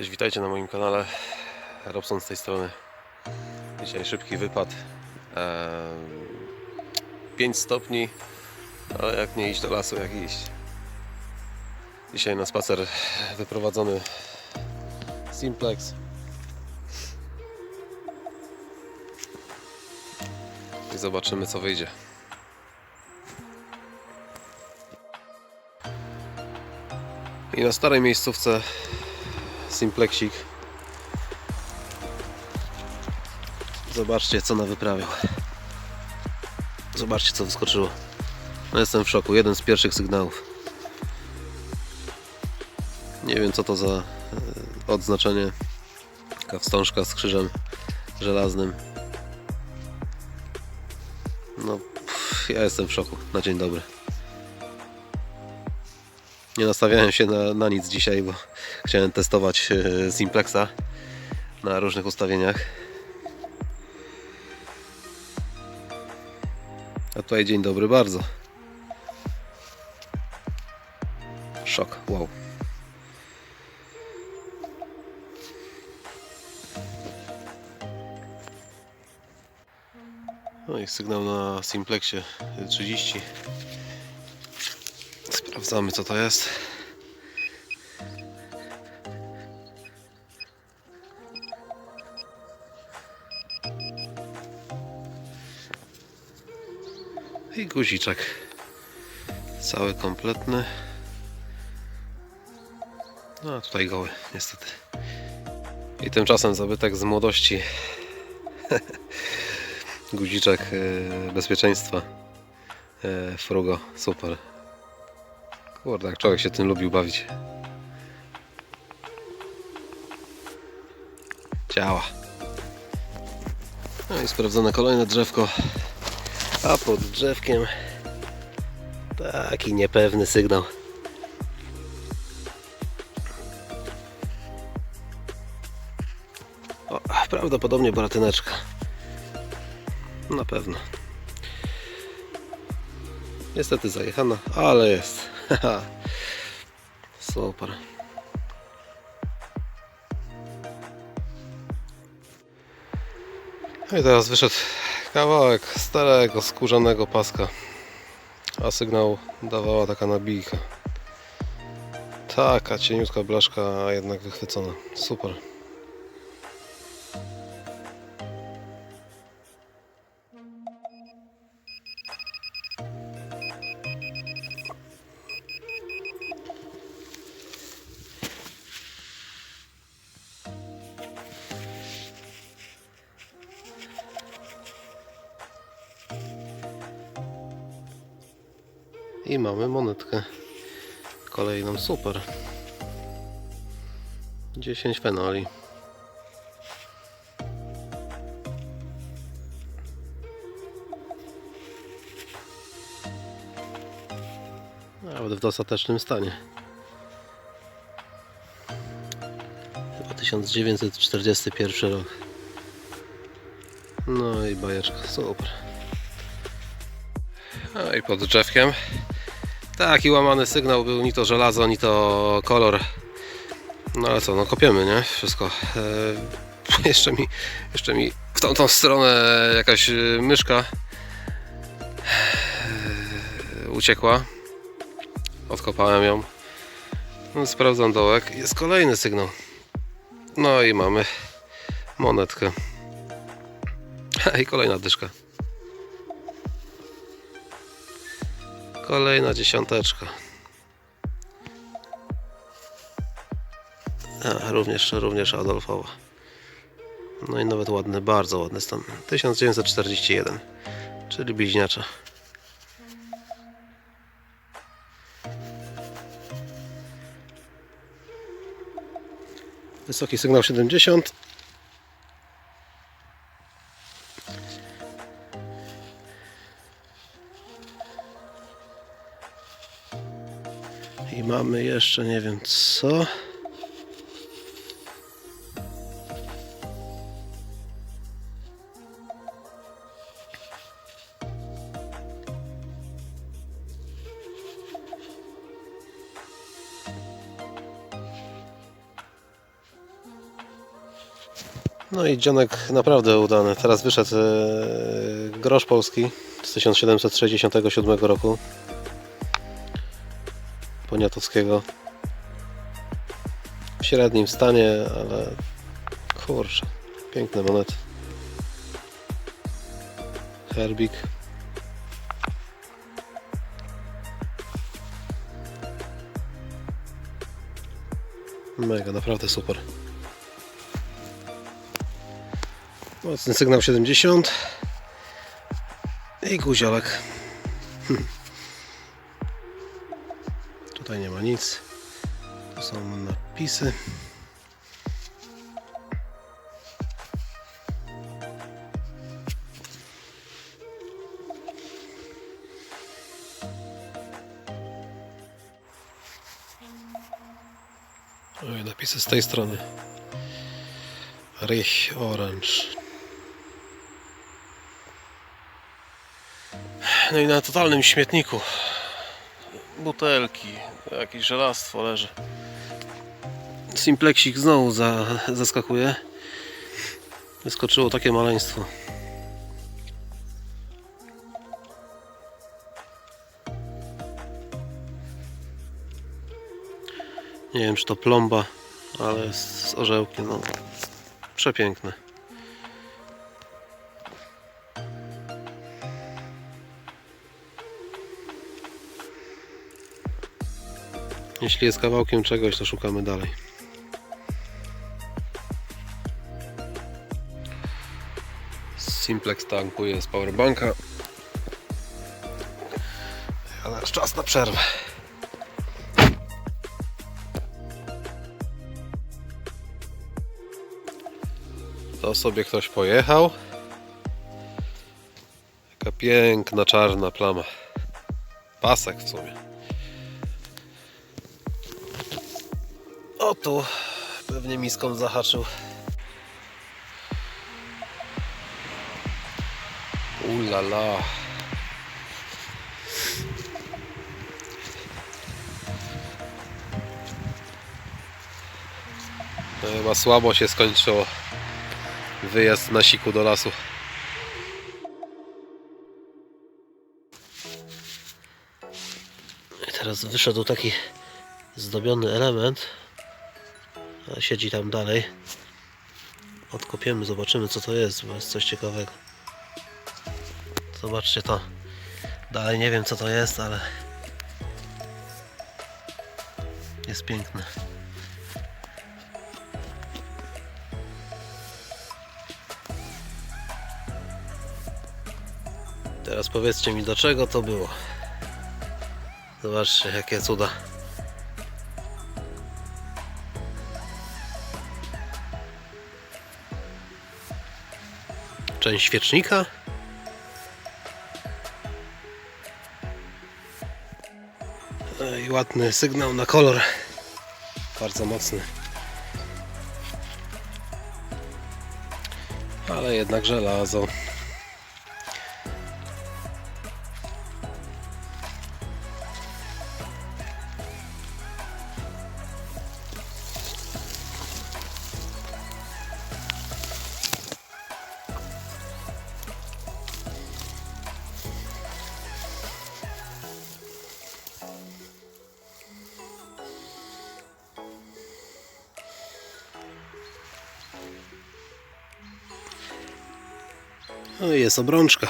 Cześć, witajcie na moim kanale. Robson z tej strony. Dzisiaj szybki wypad. Eee, 5 stopni, ale jak nie iść do lasu, jak iść. Dzisiaj na spacer wyprowadzony Simplex. I zobaczymy co wyjdzie. I na starej miejscówce Simplexik. Zobaczcie co na wyprawiał. Zobaczcie co wyskoczyło. No jestem w szoku. Jeden z pierwszych sygnałów. Nie wiem co to za e, odznaczenie. Taka wstążka z krzyżem żelaznym. No, pff, ja jestem w szoku. Na dzień dobry. Nie nastawiałem się na, na nic dzisiaj, bo chciałem testować e, Simplexa na różnych ustawieniach. A tutaj dzień dobry bardzo. Szok, wow. No i sygnał na Simplexie 30. Sprawdzamy co to jest. I guziczek. Cały kompletny. No a tutaj goły, niestety. I tymczasem zabytek z młodości. Guziczek e, bezpieczeństwa. E, Frugo, super. Kurde, jak człowiek się tym lubił bawić. Działa. No i sprawdzone kolejne drzewko. A pod drzewkiem taki niepewny sygnał. O, prawdopodobnie bratyneczka. Na pewno. Niestety zajechana, ale jest. Super. No i teraz wyszedł kawałek starego, skórzanego paska. A sygnał dawała taka nabijka. Taka cieniutka blaszka, a jednak wychwycona. Super. Mamy monetkę. Kolejną, super. 10 fenoli. Nawet w dostatecznym stanie. Chyba 1941 rok. No i bajeczka, super. No i pod drzewkiem taki łamany sygnał był, ni to żelazo, ni to kolor. No ale co, no kopiemy, nie? Wszystko. E, jeszcze, mi, jeszcze mi w tą, tą stronę jakaś e, myszka e, uciekła. Odkopałem ją. No, sprawdzam dołek. Jest kolejny sygnał. No i mamy monetkę. I kolejna dyszka. Kolejna dziesiąteczka. A, również, również Adolfowa. No i nawet ładny, bardzo ładny stan. 1941, czyli bliźniacza. Wysoki sygnał 70. I mamy jeszcze nie wiem co. No i dzionek naprawdę udany. Teraz wyszedł e, grosz polski z 1767 roku. Poniatowskiego. W średnim stanie, ale kurczę, piękne monety. Herbik. Mega, naprawdę super. Mocny sygnał 70 i guziolek. Tutaj nie ma nic. To są napisy. Oj, napisy z tej strony. Rych Orange. No i na totalnym śmietniku. Butelki, jakieś żelastwo leży. Simplexik znowu za, zaskakuje. Wyskoczyło takie maleństwo. Nie wiem czy to plomba, ale z orzełkiem. No, przepiękne. Jeśli jest kawałkiem czegoś, to szukamy dalej. Simplex tankuje z powerbanka. Ale czas na przerwę. To sobie ktoś pojechał. Jaka piękna czarna plama. Pasek w sumie. O tu pewnie miską zahaczył. Ulala. Chyba słabo się skończyło wyjazd na siku do lasu. Teraz wyszedł taki zdobiony element. Siedzi tam dalej. Odkopiemy, zobaczymy co to jest, bo jest coś ciekawego. Zobaczcie to. Dalej nie wiem co to jest, ale jest piękne. Teraz powiedzcie mi do czego to było. Zobaczcie jakie cuda. Część świecznika. No I ładny sygnał na kolor. Bardzo mocny. Ale jednak żelazo. No i jest obrączka.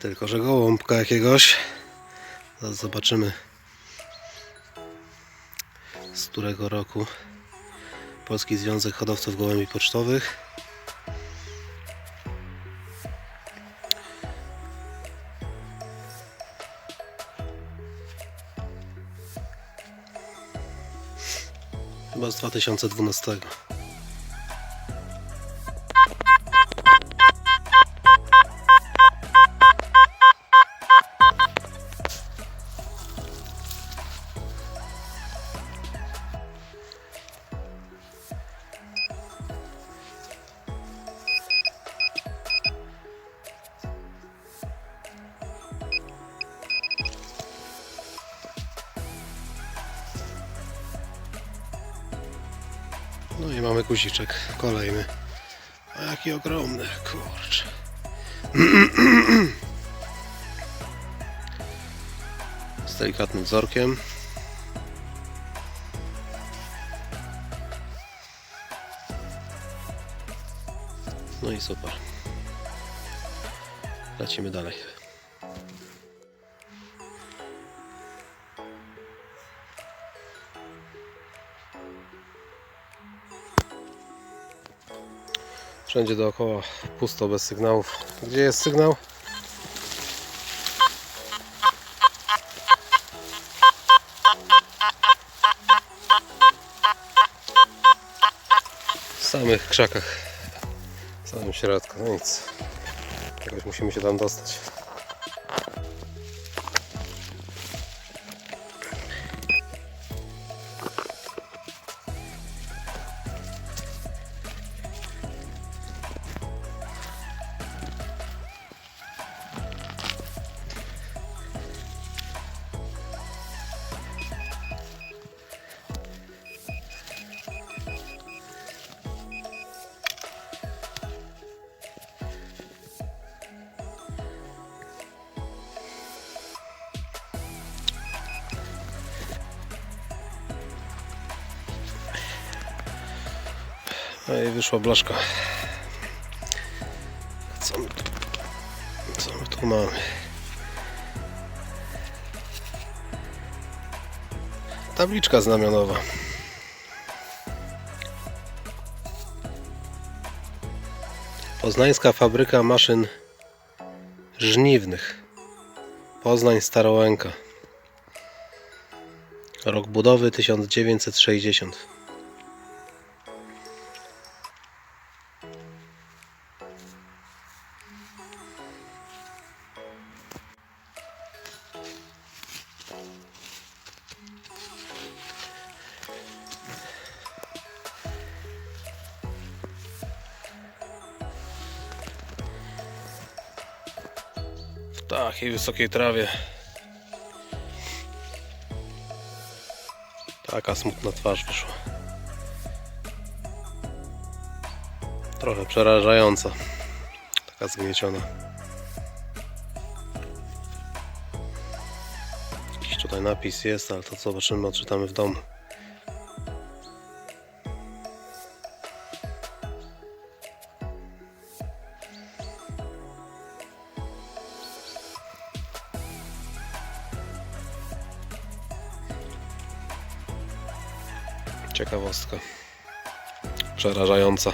Tylko, że gołąbka jakiegoś. Zaraz zobaczymy z którego roku Polski Związek Hodowców Gołębi Pocztowych. Chyba z 2012. guziczek kolejny. A jaki ogromny, kurczę. Z delikatnym wzorkiem. No i super. Lecimy dalej. Wszędzie dookoła pusto, bez sygnałów. Gdzie jest sygnał? W samych krzakach. W samym środku. No nic. Jakoś musimy się tam dostać. No i wyszła blaszka. Co my tu, co my tu mamy? Tabliczka znamionowa. Poznańska fabryka maszyn żniwnych. Poznań Starołęka. Rok budowy 1960. w takiej wysokiej trawie. Taka smutna twarz wyszła. Trochę przerażająca. Taka zgnieciona. Tutaj napis jest, ale to zobaczymy, odczytamy w domu. Ciekawostka. Przerażająca.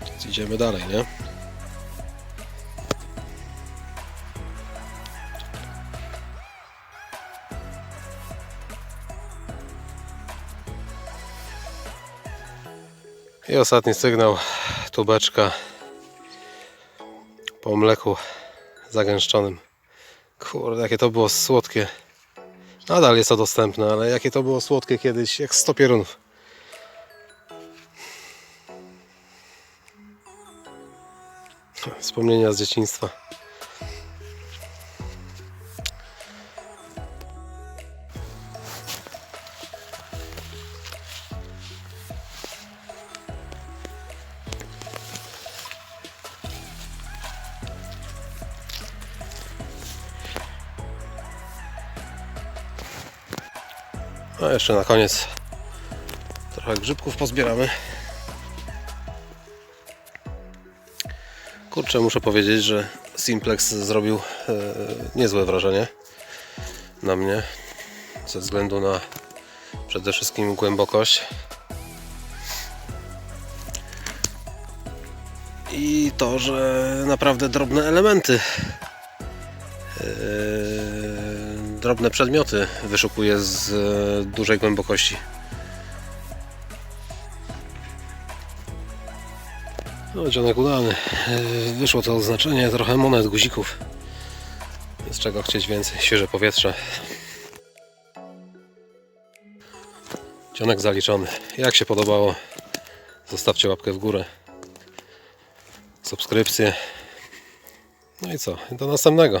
Więc idziemy dalej, nie? I ostatni sygnał. Tubeczka po mleku zagęszczonym. Kurde, jakie to było słodkie. Nadal jest to dostępne, ale jakie to było słodkie kiedyś, jak 100 pierunów. Wspomnienia z dzieciństwa. Jeszcze na koniec trochę grzybków pozbieramy. Kurczę, muszę powiedzieć, że Simplex zrobił e, niezłe wrażenie na mnie ze względu na przede wszystkim głębokość i to, że naprawdę drobne elementy e, drobne przedmioty wyszukuje z e, dużej głębokości. No, dzionek udany. E, Wyszło to oznaczenie, trochę monet, guzików. Z czego chcieć więcej, świeże powietrze. Dzionek zaliczony. Jak się podobało, zostawcie łapkę w górę. Subskrypcję. No i co? Do następnego.